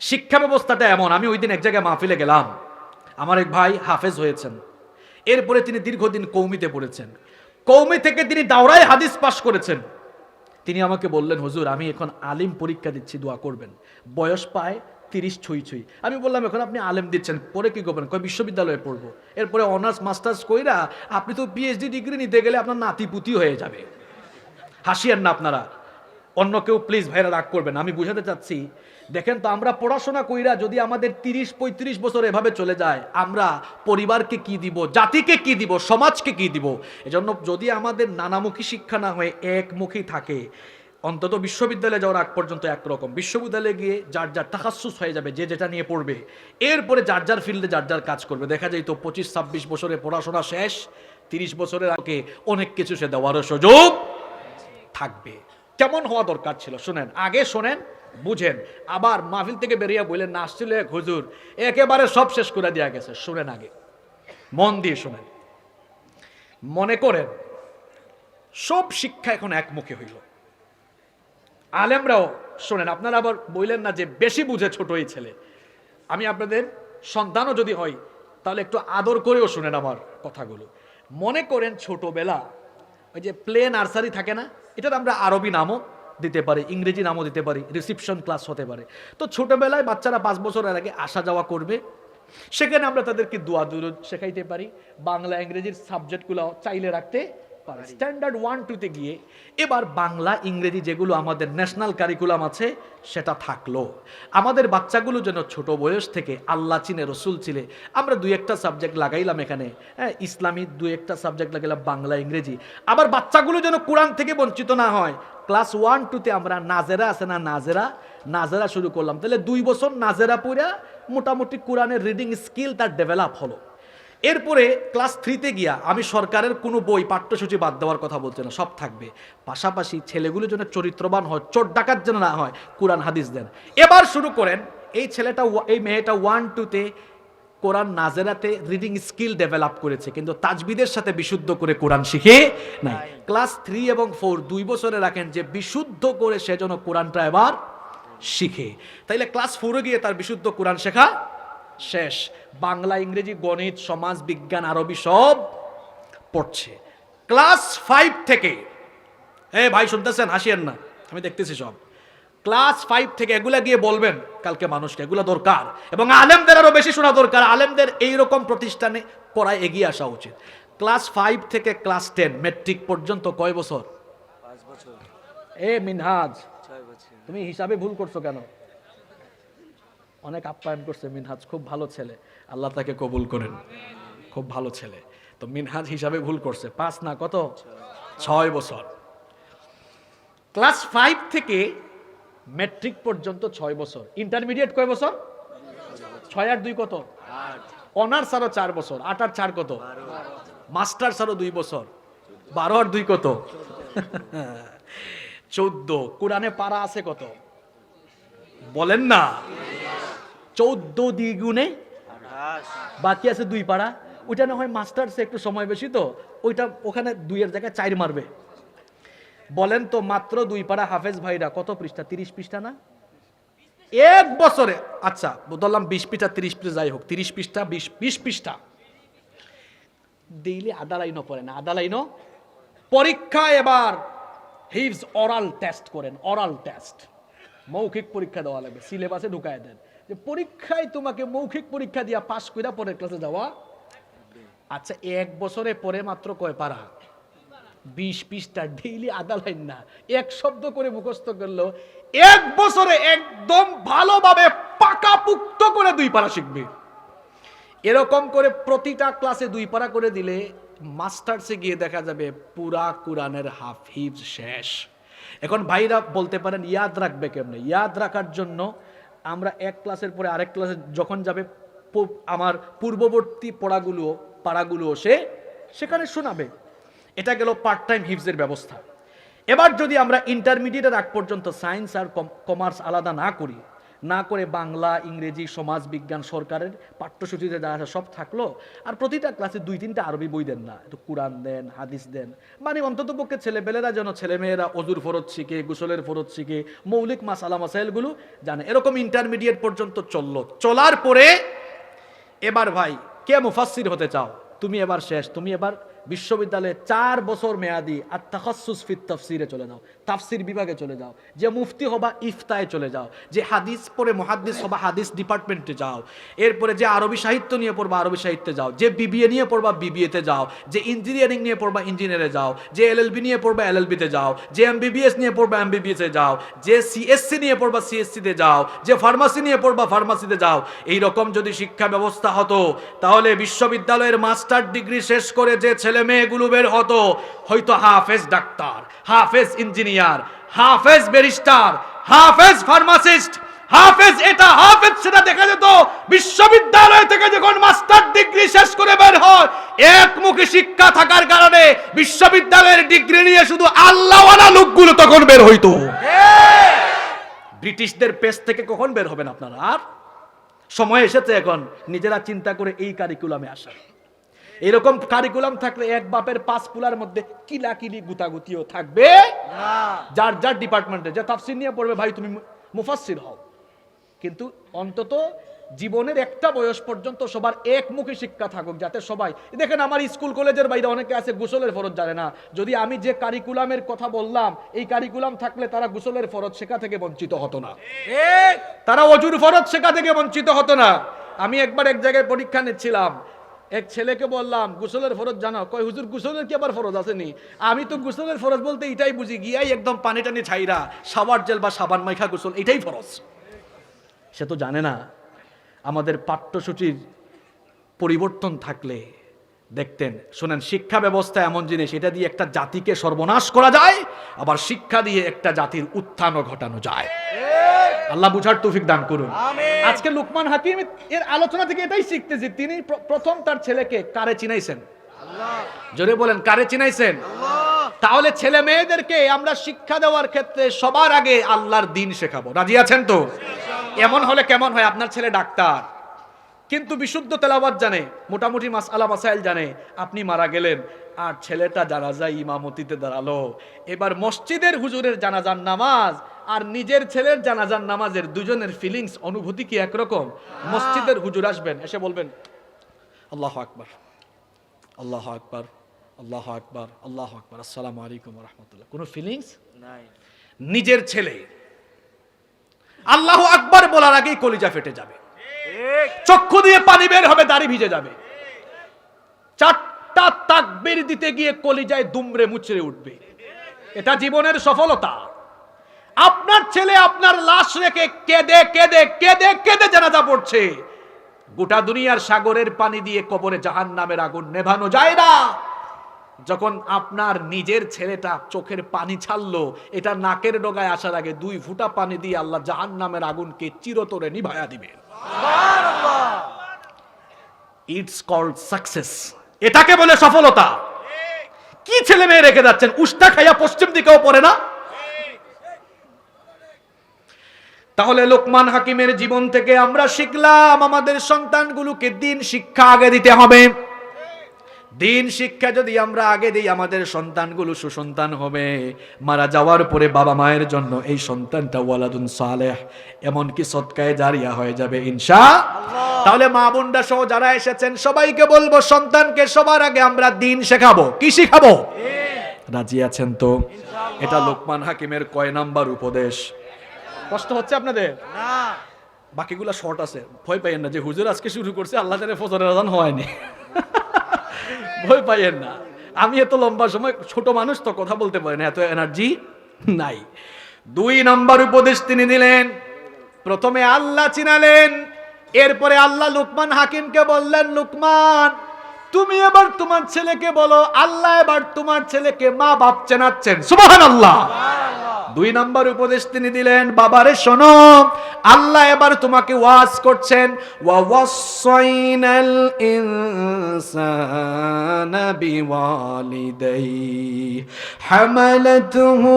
শিক্ষা ব্যবস্থাটা এমন, আমি ওই দিন এক জায়গায় মাহফিলে গেলাম। আমার এক ভাই হাফেজ হয়েছেন। এরপরে তিনি দীর্ঘদিন কৌমিতে পড়েছেন। কৌমি থেকে তিনি দাওরায় হাদিস পাশ করেছেন। তিনি আমাকে বললেন, হুজুর, আমি এখন আলিম পরীক্ষা দিচ্ছি, দোয়া করবেন। বয়স পায় তিরিশ ছুঁই ছুঁই। আমি বললাম, এখন আপনি আলেম দিচ্ছেন, পরে কি করবেন? কয়, বিশ্ববিদ্যালয়ে পড়ব। এরপরে অনার্স, মাস্টার্স কইরা, আপনি তো পিএইচডি ডিগ্রি নিতে গেলে আপনার নাতিপুতি হয়ে যাবে। হাসিয়েন না আপনারা। অন্য কেউ প্লিজ ভাইরা রাগ করবেন, আমি বুঝাতে চাচ্ছি। দেখেন তো, আমরা পড়াশোনা কইরা যদি আমাদের তিরিশ, পঁয়ত্রিশ বছর এভাবে চলে যায়, আমরা পরিবারকে কি দিব, জাতিকে কি দিব, সমাজকে কি দিব? এজন্য যদি আমাদের নানামুখী শিক্ষা না হয়ে, একমুখী থাকে। অন্তত বিশ্ববিদ্যালয়ে যাওয়ার আগ পর্যন্ত একরকম। বিশ্ববিদ্যালয়ে গিয়ে যার যার তাকাসুস হয়ে যাবে, যে যেটা নিয়ে পড়বে। এরপরে যার যার ফিল্ডে যার যার কাজ করবে। দেখা যায় তো, পঁচিশ, ছাব্বিশ বছরে পড়াশোনা শেষ, তিরিশ বছরের আগে অনেক কিছু সে দেওয়ারও সুযোগ থাকবে। কেমন হওয়া দরকার ছিল? শুনেন, আগে শোনেন, বুঝেন। আবার মাহফিল থেকে বেরিয়ে বললেন, না আসছিল এক হুজুর, একেবারে সব শেষ করে দেওয়া গেছে। শুনেন আগে, মন দিয়ে শুনেন। মনে করেন, সব শিক্ষা এখন একমুখী হইল। আলেমরাও, শোনেন, আপনারা আবার বললেন না যে বেশি বুঝে ছোট এই ছেলে। আমি আপনাদের সন্তানও যদি হয়, তাহলে একটু আদর করেও শুনেন আমার কথাগুলো। মনে করেন ছোটবেলা ওই যে প্লে নার্সারি থাকে না এটার আমরা আরবি নামও দিতে পারি, ইংরেজি নামও দিতে পারি রিসিপশন ক্লাস হতে পারে। তো ছোটোবেলায় বাচ্চারা পাঁচ বছরের আগে আসা যাওয়া করবে, সেখানে আমরা তাদেরকে দোয়া, দুরুদ শেখাইতে পারি, বাংলা, ইংরেজির সাবজেক্টগুলো চাইলে রাখতে পারি। স্ট্যান্ডার্ড ওয়ান টুতে গিয়ে এবার বাংলা, ইংরেজি যেগুলো আমাদের ন্যাশনাল কারিকুলাম আছে, সেটা থাকল। আমাদের বাচ্চাগুলো যেন ছোট বয়স থেকে আল্লাহ চিনে, রসুল চিনে। আমরা দুই একটা সাবজেক্ট লাগাইলাম এখানে। হ্যাঁ ইসলামী দু একটা সাবজেক্ট লাগাইলাম, বাংলা, ইংরেজি। আবার বাচ্চাগুলো যেন কোরআন থেকে বঞ্চিত না হয়। ক্লাস ওয়ান টুতে আমরা নাজেরা আছে না নাজেরা? নাজেরা শুরু করলাম। তাহলে দুই বছর নাজেরা পুরা মোটামুটি কোরআনের রিডিং স্কিল তার ডেভেলপ হলো। এরপরে ক্লাস থ্রিতে গিয়া আমি সরকারের কোনো বই পাঠ্যসূচি বাদ দেওয়ার কথা বলছি না সব থাকবে। পাশাপাশি ছেলেগুলো যেন চরিত্রবান হয় চোর ডাকাত যেন না হয় কোরআন হাদিস দেন। এবার শুরু করেন এই ছেলেটা এই মেয়েটা ওয়ান টুতে কোরআন নাজেরাতে রিডিং স্কিল ডেভেলপ করেছে কিন্তু তাজবিদের সাথে বিশুদ্ধ করে কোরআন শিখে নাই। ক্লাস থ্রি এবং ফোর দুই বছরে রাখেন যে বিশুদ্ধ করে সে যেন কোরআনটা এবার শিখে। তাইলে ক্লাস ফোরে গিয়ে তার বিশুদ্ধ কোরআন শেখা শেষ। বাংলা ইংরেজি গণিত সমাজ বিজ্ঞান আরবি সব পড়ছে। ক্লাস ফাইভ থেকে হে ভাই শুনতেছেন? হাসিয়েন না। আমি দেখতেছি সব। ক্লাস ফাইভ থেকে এগুলা গিয়ে বলবেন কালকে মানুষকে। এগুলা দরকার। এবং আলেমদের আরও বেশি শোনা দরকার। আলেমদের এইরকম প্রতিষ্ঠানে করায় এগিয়ে আসা উচিত। ক্লাস ফাইভ থেকে ক্লাস টেন মেট্রিক পর্যন্ত কয় বছর? এ মিনহাজ তুমি হিসাবে ভুল করছ কেন? অনেক আপ্যায়ন করছে মিনহাজ, খুব ভালো ছেলে। আল্লাহ তাকে কবুল করেন। খুব ভালো ছেলে। তো মিনহাজ হিসাবে ভুল করছে। পাঁচ না কত? ছয় বছর। ক্লাস ফাইভ থেকে ম্যাট্রিক পর্যন্ত ছয় বছর। ইন্টারমিডিয়েট কয় বছর? ছয় আর দুই কত? অনার্স আরও চার বছর। আট আর চার কত? মাস্টার্স আরও দুই বছর। বারো আর দুই কত? চোদ্দ। কোরআনে পারা আছে কত? বলেন না। চৌদ্দ দ্বিগুণে? বাকি আছে দুই পাড়া। ওইটা না হয় মাস্টার্সে একটু সময় বেশি তো, ওইটা ওখানে দুইয়ের জায়গায় চার মারবে। বলেন তো মাত্র দুই পাড়া হাফেজ ভাইরা কত পৃষ্ঠা? তিরিশ পৃষ্ঠা না? এক বছরে। আচ্ছা বললাম বিশ পৃষ্ঠা, তিরিশ পৃষ্ঠা, যাই হোক, তিরিশ পৃষ্ঠা, বিশ বিশ পৃষ্ঠা। ডেইলি আধা লাইনও পড়ে না, আধা লাইনও। পরীক্ষা এবার। হিভস অরাল টেস্ট করেন অরাল টেস্ট মৌখিক পরীক্ষা দেওয়া লাগবে সিলেবাসে ঢুকায় দেন। যে পরীক্ষায় তোমাকে মৌখিক পরীক্ষা দিয়া পাস কইরা পরের ক্লাসে যাওয়া? আচ্ছা এক বছরে পরে মাত্র কয় পারা? বিশ পৃষ্ঠা ডেইলি আধা লাইন না। এক শব্দ করে মুখস্থ করল, এক বছরে একদম ভালোভাবে পাকাপুক্ত করে দুই পারা শিখবে। এরকম করে প্রতিটা ক্লাসে দুই পারা করে দিলে মাস্টার্সে গিয়ে দেখা যাবে পুরা কোরআনের হাফিজ শেষ। এখন ভাইরা বলতে পারেন, ইয়াদ রাখবে কেমনে? ইয়াদ রাখার জন্য আমরা এক ক্লাসের পরে আরেক ক্লাসে যখন যাবে আমার পূর্ববর্তী পড়াগুলো, পাড়াগুলো সে সেখানে শোনাবে। এটা গেল পার্ট টাইম হিফজের ব্যবস্থা। এবার যদি আমরা ইন্টারমিডিয়েটের আগ পর্যন্ত সায়েন্স আর কমার্স আলাদা না করি না করে বাংলা, ইংরেজি সমাজ বিজ্ঞান সরকারের পাঠ্যসূচিতে যা আছে সব থাকল। আর প্রতিটা ক্লাসে দুই তিনটা আরবি বই দেন না। একটু কোরআন দেন, হাদিস দেন। মানে অন্তত পক্ষে ছেলেপেলেরা যেন ছেলেমেয়েরা অজুর ফরজ শিখে, গোসলের ফরজ শিখে, মৌলিক মাসালা মাসাইলগুলো জানে। এরকম ইন্টারমিডিয়েট পর্যন্ত চলল। চলার পরে এবার ভাই, কে মুফাসসির হতে চাও? তুমি এবার শেষ, তুমি এবার বিশ্ববিদ্যালয়ে চার বছর মেয়াদি আর তাখাসুস ফিত তাফসিরে চলে যাও। তাফসির বিভাগে চলে যাও। যে মুফতি হবা, ইফতায় চলে যাও। যে হাদিস পড়ে মুহাদ্দিস হবা, হাদিস ডিপার্টমেন্টে যাও। এরপরে যে আরবি সাহিত্য নিয়ে পড়বা, আরবি সাহিত্যে যাও। যে বিবিএ নিয়ে পড়বা বিবিএতে যাও। যে ইঞ্জিনিয়ারিং নিয়ে পড়বা, ইঞ্জিনিয়ারে যাও। যে এলএলবি নিয়ে পড়বা এলএলবিতে যাও। যে এমবিবিএস নিয়ে পড়বা এমবিবিএসে যাও। যে সিএসসি নিয়ে পড়বা সিএসসিতে যাও। যে ফার্মাসি নিয়ে পড়বা ফার্মাসিতে যাও। এই রকম যদি শিক্ষা ব্যবস্থা হতো, তাহলে বিশ্ববিদ্যালয়ের মাস্টার ডিগ্রি শেষ করে যে ছেলে মেয়েগুলো বের হতো, হয়তো হাফেজ ডাক্তার, হাফেজ ইঞ্জিনিয়ার, হাফেজ ব্যারিস্টার, হাফেজ ফার্মাসিস্ট, হাফেজ এটা, হাফেজ সেটা দেখা যেত, বিশ্ববিদ্যালয় থেকে যখন মাস্টার ডিগ্রি শেষ করে বের হয় একমুখী শিক্ষা থাকার কারণে বিশ্ববিদ্যালয়ের ডিগ্রি নিয়ে শুধু আল্লাহওয়ালা লোকগুলো তখন বের হইতো। ব্রিটিশদের পেস থেকে কখন বের হবেন আপনারা? আর? সময় এসেছে এখন, নিজেরা চিন্তা করে এই কারিকুলামে আসা। এরকম কারিকুলাম থাকলে এক বাপের পাঁচ পুলার মধ্যে কিলাকিলি গুতাগুতিও থাকবে। যার যার ডিপার্টমেন্টে যে তাফসির নিয়ে পড়বে ভাই তুমি মুফাসসির হও। কিন্তু অন্তত জীবনের একটা বয়স পর্যন্ত সবার একমুখী শিক্ষা থাকুক যাতে সবাই দেখেন আমার স্কুল কলেজের বাইরে অনেকে আছে গোসলের ফরজ জানে না। যদি আমি যে কারিকুলামের কথা বললাম এই কারিকুলাম থাকলে তারা গোসলের ফরজ শেখা থেকে বঞ্চিত হতো না। তারা অজুর ফরজ শেখা থেকে বঞ্চিত হতো না। আমি একবার এক জায়গায় পরীক্ষা নিচ্ছিলাম। এক ছেলেকে বললাম, গোসলের ফরজ জানো? কয়, হুজুর, গোসলের কি আবার ফরজ আসেনি? আমি তো গোসলের ফরজ বলতে এটাই বুঝি, গিয়াই একদম পানি টানি ছাইরা সাবার জেল বা সাবান মাইখা গোসল, এটাই ফরজ। সে তো জানে না, আমাদের পাঠ্যসূচির পরিবর্তন থাকলে, দেখতেন, শোনেন, শিক্ষা ব্যবস্থা এমন জিনিস, এটা দিয়ে একটা জাতিকে সর্বনাশ করা যায়, আবার শিক্ষা দিয়ে একটা জাতির উত্থানও ঘটানো যায়। আল্লাহ বুঝার তৌফিক দান করুন। আজকে লুকমান হাকিম এর আলোচনা থেকে এটাই শিখতেছি তিনি প্রথম তার ছেলেকে কারে চিনাইছেন। জোরে বলেন কারে চিনাইছেন? তাহলে ছেলে মেয়েদেরকে আমরা শিক্ষা দেওয়ার ক্ষেত্রে সবার আগে আল্লাহর দিন শেখাবো। রাজি আছেন তো? এমন হলে কেমন হয়? আপনার ছেলে ডাক্তার কিন্তু বিশুদ্ধ তেলাবাদ জানে মোটামুটি মাস আলা মাসাইল জানে আপনি মারা গেলেন আর ছেলেটা জানাজায় ইমামতিতে দাঁড়াল। এবার মসজিদের হুজুরের জানাজার নামাজ আর নিজের ছেলের জানাজার নামাজের দুজনের ফিলিংস অনুভূতি কি একরকম? মসজিদের হুজুর আসবেন এসে বলবেন আল্লাহ আকবার আল্লাহ আকবার আল্লাহ আকবার আল্লাহ আকবার আসসালামু আলাইকুম রহমতুল্লাহ। কোনো ফিলিংস নাই। নিজের ছেলে আল্লাহ আকবার বলার আগেই কলিজা ফেটে যাবে। চক্ষু দিয়ে পানি বের হবে দাড়ি ভিজে যাবে। চারটা তাকবির দিতে গিয়ে কলিজায় দুমড়ে মুচড়ে উঠবে। এটা জীবনের সফলতা। আপনার ছেলে আপনার লাশ রেখে কেঁদে কেঁদে কেঁদে কেঁদে জানাজা পড়ছে। গোটা দুনিয়ার সাগরের পানি দিয়ে কবরে জাহান নামের আগুন নেভানো যায় না। যখন আপনার নিজের ছেলেটা চোখের পানি ছাড়লো এটা নাকের ডগায় আসার আগে দুই ফুটা পানি দিয়ে আল্লাহ জাহান নামের আগুনকে চিরতরে নিভায়া দিবেন। ইটস কল্ড সাকসেস এটাকে বলে সফলতা। কি ছেলে মেয়ে রেখে যাচ্ছেন? উষ্টা খাইয়া পশ্চিম দিকেও পড়ে না? তাহলে লোকমান হাকিমের জীবন থেকে আমরা শিখলাম আমাদের সন্তানগুলোকে দিন শিক্ষা আগে দিতে হবে। দিন শিক্ষা যদি আমরা আগে দিই আমাদের সন্তানগুলো সুসন্তান হবে। মারা যাওয়ার পরে বাবা মায়ের জন্য এই সন্তানটা ওয়ালাদুন সালেহ এমনকি সৎকায় জারিয়া হয়ে যাবে ইনশা তাহলে মা বোনরা সহ যারা এসেছেন সবাইকে বলব সন্তানকে সবার আগে আমরা দিন শেখাবো। কি শিখাবো? রাজি আছেন তো? এটা লোকমান হাকিমের কয় নাম্বার উপদেশ? কষ্ট হচ্ছে আপনাদের? না। বাকিগুলা শর্ট আছে। ভয় পাইয়েন না যে হুজুর আজকে শুরু করছে আল্লাহ জানে ফজরের আজান হয়নি। ভয় পাইয়েন না। আমি এত লম্বা সময় ছোট মানুষ তো কথা বলতে পারি না এত এনার্জি নাই। দুই নাম্বার উপদেশ তিনি দিলেন প্রথমে আল্লাহ চিনালেন এরপরে আল্লাহ লুকমান হাকিমকে বললেন লুকমান তুমি এবার তোমার ছেলেকে বলো আল্লাহ এবার তোমার ছেলেকে মা বাপ চেনাচ্ছেন। সুবহান আল্লাহ দুই নম্বর উপদেশ তিনি দিলেন, বাবারে শোনো, আল্লাহ এবার তোমাকে ওয়াজ করছেন নিষ্কুরি ইনসানা বিওয়ালিদাই হামালাতুহু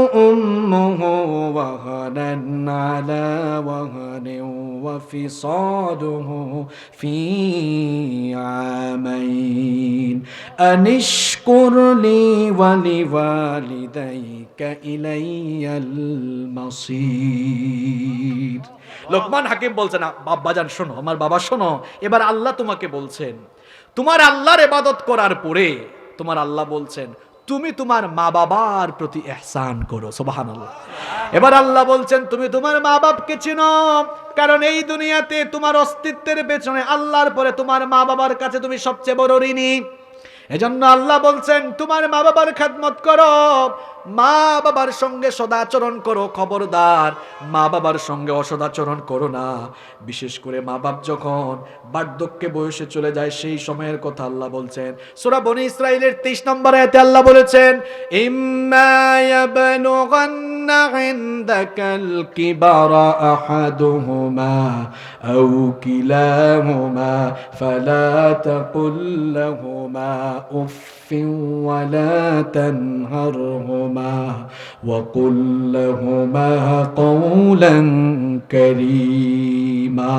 লোকমান হাকিম শোনো, আমার বাবা শোনো, এবার আল্লাহ তোমাকে বলছেন, তোমার আল্লাহর ইবাদত করার পরে তোমার আল্লাহ বলছেন, তুমি তোমার মা বাবার প্রতি এহসান করো সোবাহান এবার আল্লাহ বলছেন, তুমি তোমার মা বাপকে চিনো, কারণ এই দুনিয়াতে তোমার অস্তিত্বের পেছনে আল্লাহর পরে তোমার মা বাবার কাছে তুমি সবচেয়ে বড় ঋণী। এজন্য আল্লাহ বলছেন, তোমার মা বাবার খেদমত করো মা বাবার সঙ্গে সদাচরণ করো, খবরদার। মা বাবার সঙ্গে অসদাচরণ করো না। বিশেষ করে মা বাপ যখন বার্ধক্যে বয়সে চলে যায়, সেই সময়ের কথা আল্লাহ বলছেন। সূরা বনি ইসরাইলের 23 নম্বর আয়াতে আল্লাহ বলেছেন ইনদাকাল কিবারা আহাদুহুমা তানহারহুমা। وقل لهما قولا كريما